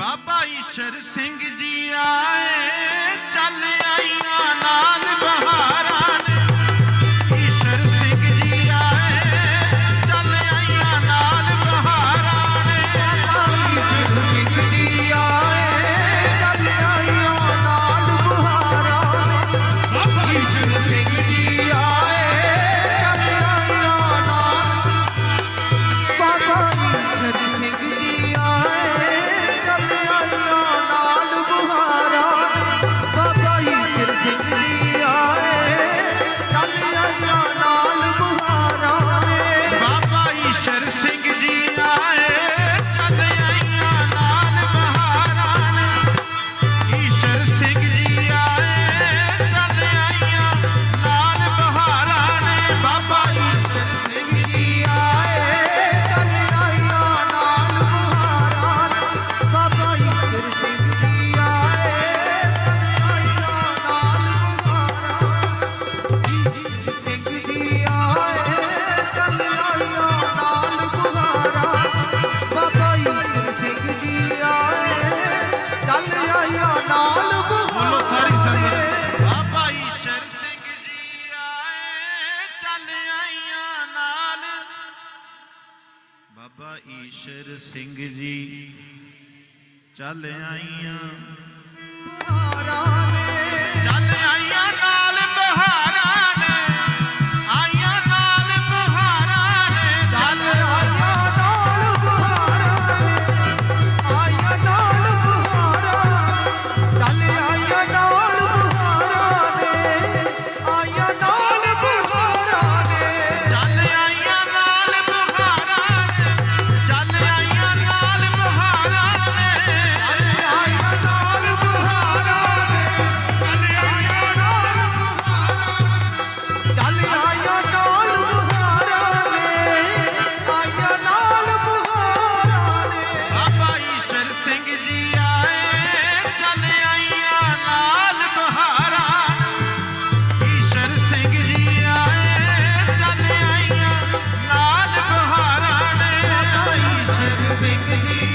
ਬਾਬਾ ਈਸ਼ਰ ਸਿੰਘ ਜੀ ਆਏ, ਚੱਲ ਆਈਆਂ ਨਾਲ ਬਹਾਰਾਂ ਈਸ਼ਰ ਸਿੰਘ ਜੀ ਆਏ, ਚੱਲ ਆਈਆਂ ਨਾਲ ਬਹਾਰਾਂ ਈਸ਼ਰ ਸਿੰਘ ਜੀ ਆਏ, ਚੱਲ ਆਈਆਂ ਨਾਲ ਬਹਾਰਾਂ ਬਾਬਾ ਈਸ਼ਰ ਸਿੰਘ ਜੀ ਆਏ, ਚੱਲ ਆਈਆਂ ਨਾਲ। ਬਾਬਾ ਈਸ਼ਰ ਸਿੰਘ ਜੀ ਡਾਲਿਆਈਆਂ ਨਾਲ। ਬਾਬਾ ਈਸ਼ਰ ਸਿੰਘ ਜੀ ਚੱਲ ਆਈਆਂ।